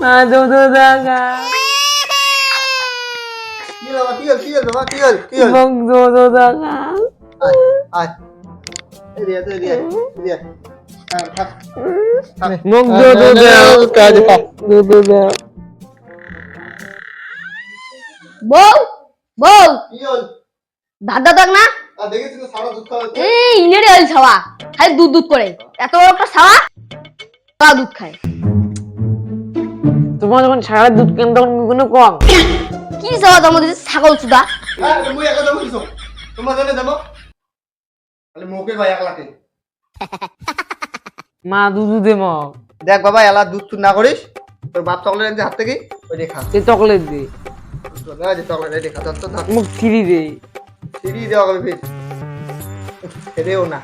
মা দুধ দেখা কি হলো বাবা, কি হলো কি হলো বাবা কি হলো কি হলো মোক দুধ আয় আয়। এদিকে আয়, এদিকে আয়, এদিকে আয়। হ্যাঁ, থাক, থাক। মোক হ্যাঁ, দুধ দাও। কাজ দুধ দাও। বউ বউ। দাদা না দুধ। এই ইনেরে ওই ছাওয়া। খালি দুধ দুধ করে। এত বড় একটা ছাওয়া। তারা দুধ খায়। তোমার যখন সারা দুধ কেন তখন কোনো কম। কি মধ্যে ছাগল চুদা? মুই একা দেবো কিছু। তোমার জন্য দেবো। খালি মুখে ভাই একলাকে। মা দুধ দে দেখ বাবা এলা দুধ তুই না করিস তোর বাপ চকলেট হাত থেকে ওই সে চকলেট দে। চকলেট তো মোক ফিরি দে। ফির। খেলেও না।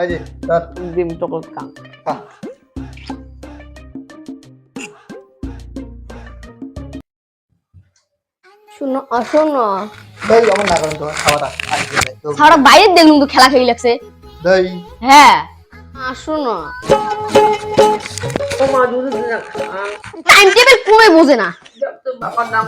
এই যে ধর চকলেট খা। শোনো অশোনো দই আমার না করেন তোমার খাওয়াটা। ছাওয়াটা বাইরে দেখলুম তো খেলা খেয়ে লাগছে। দই। হ্যাঁ। আসো না ও মা দুধ দে না টাইম টেবিল কমে বোঝে না। বাবার নাম।